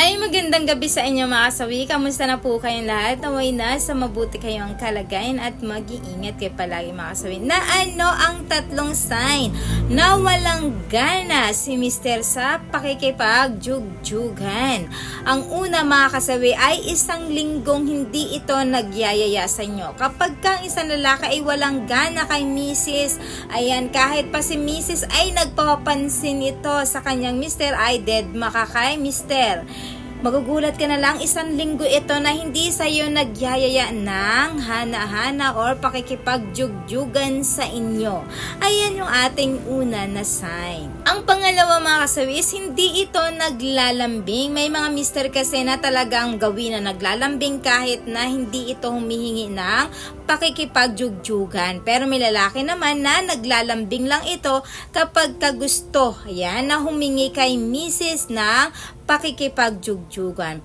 Hi, magandang gabi sa inyo mga kasawi. Kamusta na po kayong lahat? Naway na sa mabuti kayong kalagayan at mag-iingat kayo palagi mga kasawi. Na ano ang tatlong sign na walang gana si Mr. sa pakikipag-jugjugan? Ang una mga kasawi ay isang linggong hindi ito nagyayaya sa inyo. Kapag kang isang lalaki ay walang gana kay Mrs. Ayan, kahit pa si Mrs. ay nagpapansin ito sa kanyang Mr. ay dead makakay Mr. Magugulat ka na lang isang linggo ito na hindi sa iyo nagyayaya ng hana-hana or pakikipagjugjugan sa inyo. Ayan yung ating una na sign. Ang pangalawa mga kasawi is hindi ito naglalambing. May mga mister kasi na talagang gawin na naglalambing kahit na hindi ito humihingi ng pakikipagjugjugan. Pero may lalaki naman na naglalambing lang ito kapag kagusto. Ayan, na humingi kay misis ng pakikipagjugjugan.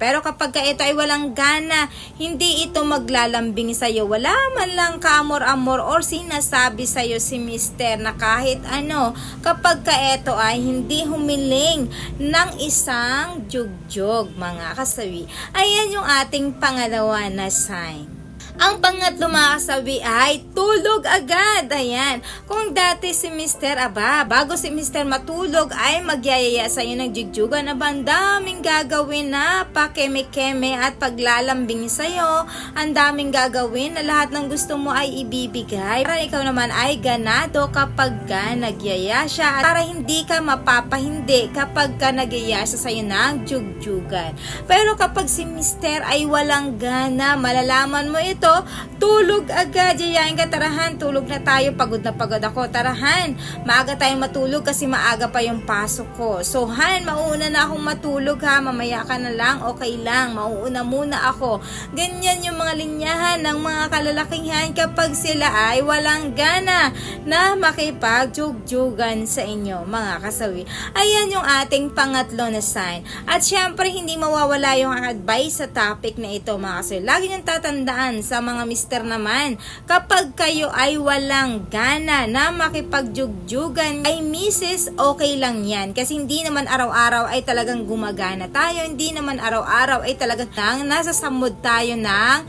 Pero kapag ka ito ay walang gana, hindi ito maglalambing sa'yo. Wala man lang kaamor-amor or sinasabi sa'yo si mister na kahit ano, kapag ka ito ay hindi humiling ng isang jugjug, mga kasawi. Ayan yung ating pangalawa na sign. Ang pangatlo mga kasabi ay tulog agad. Ayan. Kung dati si Mr. Aba, bago si Mr. matulog ay magyayaya sa iyo ng jigjugan na ang daming gagawin na pakeme-keme at paglalambing sa iyo. Ang daming gagawin na lahat ng gusto mo ay ibibigay. Para ikaw naman ay ganado kapag ka nagyaya siya. At para hindi ka mapapahindi kapag ka nagyaya siya sa iyo ng jugjugan. Pero kapag si Mr. ay walang gana, malalaman mo ito ito, tulog agad. Yayain ka, tarahan, tulog na tayo. Pagod na pagod ako. Tarahan, maaga tayong matulog kasi maaga pa yung pasok ko. So, Han, mauuna na akong matulog ha. Mamaya ka na lang, okay lang. Mauuna muna ako. Ganyan yung mga linyahan ng mga kalalakihan kapag sila ay walang gana na makipag-jugjugan sa inyo, mga kasawi. Ayan yung ating pangatlo na sign. At syempre, hindi mawawala yung advice sa topic na ito, mga kasawi. Lagi niyong tatandaan sa mga mister naman, kapag kayo ay walang gana na makipagjugjugan ay misis, okay lang yan. Kasi hindi naman araw-araw ay talagang gumagana tayo. Hindi naman araw-araw ay talagang nasa samod tayo ng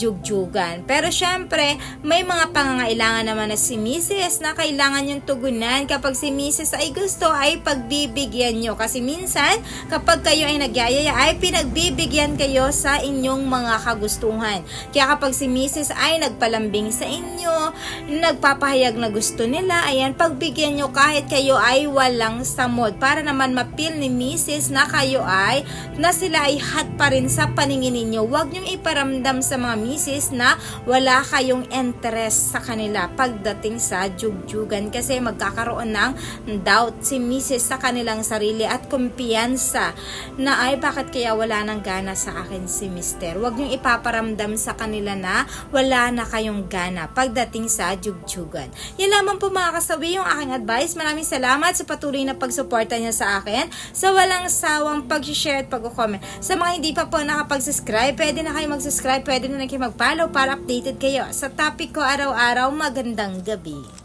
jugjugan. Pero syempre, may mga pangangailangan naman na si misis na kailangan yung tugunan. Kapag si misis ay gusto, ay pagbibigyan nyo. Kasi minsan, kapag kayo ay nagyayaya, ay pinagbibigyan kayo sa inyong mga kagustuhan. Kaya kapag si Mrs. ay nagpalambing sa inyo, nagpapahayag na gusto nila, ayan, pagbigyan nyo kahit kayo ay walang samod para naman mapil ni Mrs. na kayo ay, na sila ay hot pa rin sa paningin ninyo. Huwag nyo iparamdam sa mga Mrs. na wala kayong interest sa kanila pagdating sa jugjugan kasi magkakaroon ng doubt si Mrs. sa kanilang sarili at kumpiyansa na ay bakit kaya wala nang gana sa akin si Mr. Huwag nyo ipaparamdam sa kanila na wala na kayong gana pagdating sa jugjugan. Yan lamang po mga kasawi yung aking advice. Maraming salamat sa patuloy na pagsuporta niya sa akin sa walang sawang pag-share at pag-comment. Sa mga hindi pa po nakapag-subscribe, pwede na kayo mag-subscribe, pwede na kayo mag-follow para updated kayo sa topic ko araw-araw. Magandang gabi.